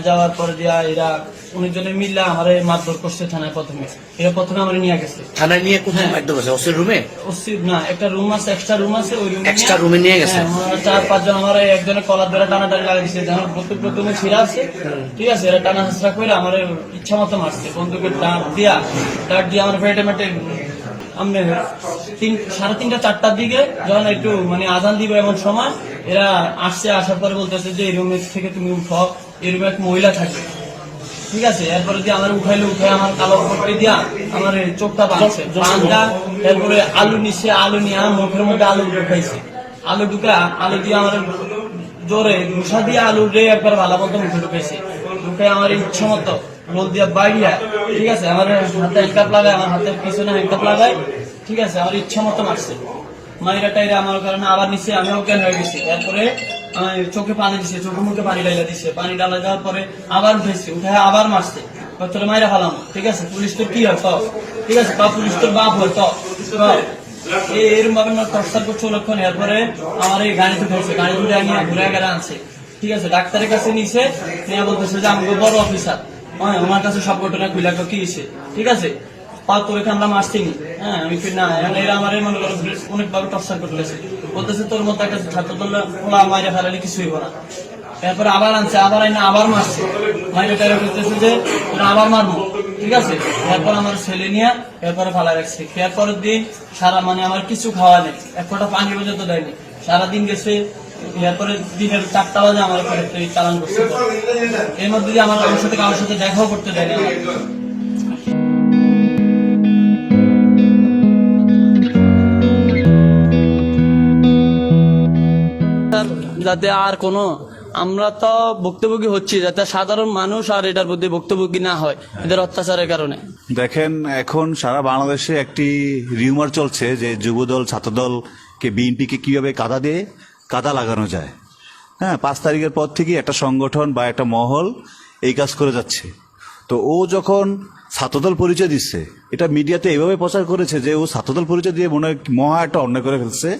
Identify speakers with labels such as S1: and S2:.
S1: যাওয়ার পরে দিয়া এরা অনেকজনে মিললে আমার মারধর করছে থানায় প্রথমে। এরা প্রথমে আমার নিয়ে গেছে।
S2: থানায় নিয়ে কোথায় মারধর করছে? ওসির রুমে?
S1: অস্থির না একটা রুম আছে এক্সট্রা রুম আছে ওই রুমে
S2: Extra room এ নিয়ে গেছে?
S1: চার পাঁচজন আমার একজনের কলার ধরে টানা টানি লাগা দিচ্ছে যেমন প্রত্যেক প্রথমে ছিঁড়া আছে। ঠিক আছে এরা টানা হাসরা করে আমার ইচ্ছা মতো মারছে। বন্দুকের ডাট দিয়া ডাট দিয়ে আমার পেটে মেটে আমনে তিন সাড়ে তিনটা চারটার দিকে যখন একটু মানে আজান দিবে এমন সময় এরা আসছে আসার পরে বলতেছে যে এই রুমের থেকে তুমি উঠো এই রুমে এক মহিলা থাকে। ঠিক আছে? এরপরে দিয়ে আমার উঠাইলে উঠে আমার কালো পট্টি দিয়া আমার চোখটা বাঁধা এরপরে আলু নিচ্ছে আলু নিয়ে মুখের মধ্যে আলু ঢুকাইছে। আলু ঢুকা আলু দিয়ে আমার জোরে ঘুষা দিয়ে আলু রে একবার ভালো মতো মুখে ঢুকাইছে। ঢুকে আমার ইচ্ছা মতো রোল দিয়ে বাইরিয়া ঠিক আছে? আমার হাতে লাগায় আমার পিছনে লাগায় ঠিক আছে? আমার ইচ্ছা মতো মারছে। মাইরা টাইরা আমার কারণে আবার নিচে আমি অজ্ঞান হয়ে গেছি। তারপরে চোখে পানি দিছে চোখে মুখে পানি ডাইলা দিছে। পানি ডালা দেওয়ার পরে আবার উঠেছে, উঠে আবার মারছে। তোর মাইরা ফেলাম, ঠিক আছে? পুলিশ তোর কি হয়? তও ঠিক আছে? বা পুলিশ তোর বাপ হয়। এই- এরকম ভাবে আমার লক্ষণ এরপরে আমার এই গাড়িতে ধরছে গাড়ি ধরে আমি ঘুরে গেলে আনছে। ঠিক আছে? ডাক্তারের কাছে নিছে, নিয়ে বলতেছে যে আমাকে বড় অফিসার ওনার কাছে সব ঘটনা খুলে কি ঠিক আছে? পা তোর আমরা হ্যাঁ আমি কি না এরা আমার মনে করো করতেছে বলতেছে, তোর মধ্যে একটা ছাত্র দল ওলা মাইরে ফেলালে কিছু হইব না। এরপরে আবার আনছে, আবার আইনা আবার মারছে। মাইরে টাইরে করতেছে যে আবার মারবো। ঠিক আছে? এরপর আমার ছেলে নিয়ে এরপরে ফালা রাখছে। এরপরের দিন সারা মানে আমার কিছু খাওয়া নেই। এক ফোঁটা পানি পর্যন্ত দেয়নি। সারাদিন গেছে এরপরে দিনের চারটা বাজে আমার উপরে চালান করছে এর মধ্যে দিয়ে আমার আমার সাথে কারোর সাথে দেখাও করতে আমার। স্যার, যাতে আর কোনো আমরা তো ভুক্তভোগী হচ্ছি যাতে সাধারণ মানুষ আর এটার প্রতি ভুক্তভোগী না হয় এদের অত্যাচারের কারণে
S3: দেখেন এখন সারা বাংলাদেশে একটি রিউমার চলছে যে যুবদল ছাত্রদলকে বিএনপিকে কীভাবে কাদা দিয়ে কাদা লাগানো যায়। হ্যাঁ পাঁচ তারিখের পর থেকে একটা সংগঠন বা একটা মহল এই কাজ করে যাচ্ছে। তো ও যখন ছাত্রদল পরিচয় দিচ্ছে, এটা মিডিয়াতে এভাবে প্রচার করেছে যে ও ছাত্রদল পরিচয় দিয়ে মনে হয় মহা একটা অন্যায় করে ফেলছে।